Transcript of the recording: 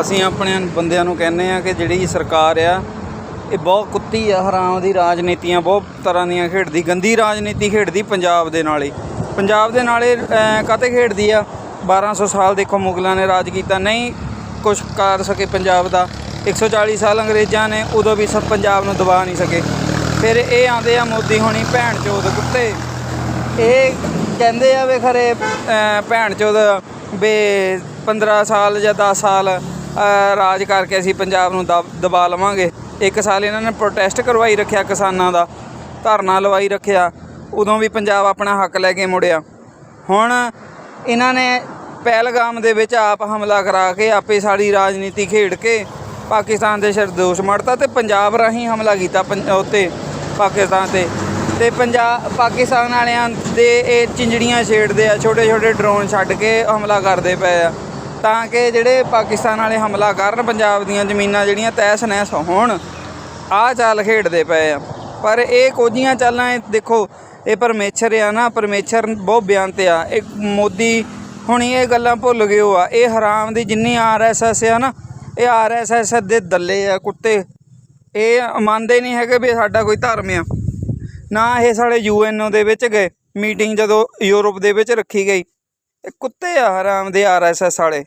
ਅਸੀਂ ਆਪਣੇ ਬੰਦਿਆਂ ਨੂੰ ਕਹਿੰਦੇ ਆ ਕਿ ਜਿਹੜੀ ਸਰਕਾਰ ਆ, ਇਹ ਬਹੁਤ ਕੁੱਤੀ ਆ, ਹਰਾਮ ਦੀ ਰਾਜਨੀਤੀਆਂ, ਬਹੁਤ ਤਰ੍ਹਾਂ ਦੀਆਂ ਖੇਡਦੀ, ਗੰਦੀ ਰਾਜਨੀਤੀ ਖੇਡਦੀ ਪੰਜਾਬ ਦੇ ਨਾਲ ਹੀ। ਪੰਜਾਬ ਦੇ ਨਾਲ ਇਹ ਕਾਤੇ ਖੇਡਦੀ ਆ? 1200 ਸਾਲ ਦੇਖੋ ਮੁਗਲਾਂ ਨੇ ਰਾਜ ਕੀਤਾ, ਨਹੀਂ ਕੁਝ ਕਰ ਸਕੇ ਪੰਜਾਬ ਦਾ। 140 ਸਾਲ ਅੰਗਰੇਜ਼ਾਂ ਨੇ ਉਦੋਂ ਵੀ ਸਭ ਪੰਜਾਬ ਨੂੰ ਦਬਾ ਨਹੀਂ ਸਕੇ। ਫਿਰ ਇਹ ਆਂਦੇ ਆ ਮੋਦੀ ਹੋਣੀ ਭੈਣ ਚੋਦ ਕੁੱਤੇ। ਇਹ ਕਹਿੰਦੇ ਆ ਵੇ ਖਰੇ ਭੈਣ ਚੋਦ ਬੇ 15 ਸਾਲ ਜਾਂ 10 ਸਾਲ ਰਾਜ ਕਰਕੇ ਅਸੀਂ ਪੰਜਾਬ ਨੂੰ ਦਬ- ਦਬਾ ਲਵਾਂਗੇ। ਇੱਕ ਸਾਲ ਇਹਨਾਂ ਨੇ ਪ੍ਰੋਟੈਸਟ ਕਰਵਾਈ ਰੱਖਿਆ ਕਿਸਾਨਾਂ ਦਾ, ਧਰਨਾ ਲਵਾਈ ਰੱਖਿਆ, ਉਦੋਂ ਵੀ ਪੰਜਾਬ ਆਪਣਾ ਹੱਕ ਲੈ ਕੇ ਮੁੜਿਆ। ਹੁਣ ਇਹਨਾਂ ਨੇ ਪਹਿਲਗਾਮ ਦੇ ਵਿੱਚ ਆਪ ਹਮਲਾ ਕਰਾ ਕੇ, ਆਪੇ ਸਾਡੀ ਰਾਜਨੀਤੀ ਖੇਡ ਕੇ ਪਾਕਿਸਤਾਨ ਦੇ ਸ਼ਰਦੋਸ਼ ਮੜਤਾ ਤੇ ਪੰਜਾਬ ਰਾਹੀਂ ਹਮਲਾ ਕੀਤਾ ਪੰ- ਉੱਤੇ, ਪਾਕਿਸਤਾਨ ਤੇ। ਤੇ ਪੰਜਾਬ ਪਾਕਿਸਤਾਨ ਵਾਲਿਆਂ ਦੇ ਇਹ ਚਿੰਜੜੀਆਂ ਛੇੜਦੇ ਆ ਛੋਟੇ ਛੋਟੇ ਡਰੋਨ ਛੱਡ ਕੇ ਹਮਲਾ ਕਰਦੇ ਪਏ ਆ। ਤਾਂ ਕਿ ਜਿਹੜੇ ਪਾਕਿਸਤਾਨ ਵਾਲੇ ਹਮਲਾ ਕਰਨ ਪੰਜਾਬ ਦੀਆਂ ਜ਼ਮੀਨਾਂ ਜਿਹੜੀਆਂ ਤੈਸ ਨੈਸ ਹੋਣ, ਆਹ ਚਾਲ ਖੇਡਦੇ ਪਏ ਆ। ਪਰ ਇਹ ਕੋਝੀਆਂ ਚਾਲਾਂ, ਇਹ ਦੇਖੋ, ਇਹ ਪਰਮੇਸ਼ਰ ਆ ਨਾ, ਪਰਮੇਸ਼ਰ ਬਹੁਤ ਬਿਆਨ ਤੇ ਆ। ਇਹ ਮੋਦੀ ਹੁਣੀ ਇਹ ਗੱਲਾਂ ਭੁੱਲ ਗਏ ਹੋ ਆ। ਇਹ ਹਰਾਮ ਦੀ ਜਿੰਨੀ ਆਰਐਸਐਸ ਆ ਨਾ, ਇਹ ਆਰਐਸਐਸ ਦੇ ਦੱਲੇ ਆ, ਕੁੱਤੇ। ਇਹ ਮੰਨਦੇ ਨਹੀਂ ਹੈਗੇ ਵੀ ਸਾਡਾ ਕੋਈ ਧਰਮ ਆ। ਨਾ ਇਹ ਸਾਡੇ ਯੂਐਨਓ ਦੇ ਵਿੱਚ ਗਏ, ਮੀਟਿੰਗ ਜਦੋਂ ਯੂਰਪ ਦੇ ਵਿੱਚ ਰੱਖੀ ਗਈ। ਇਹ ਕੁੱਤੇ ਆ ਹਰਾਮ ਦੇ ਆਰਐਸਐਸ ਵਾਲੇ।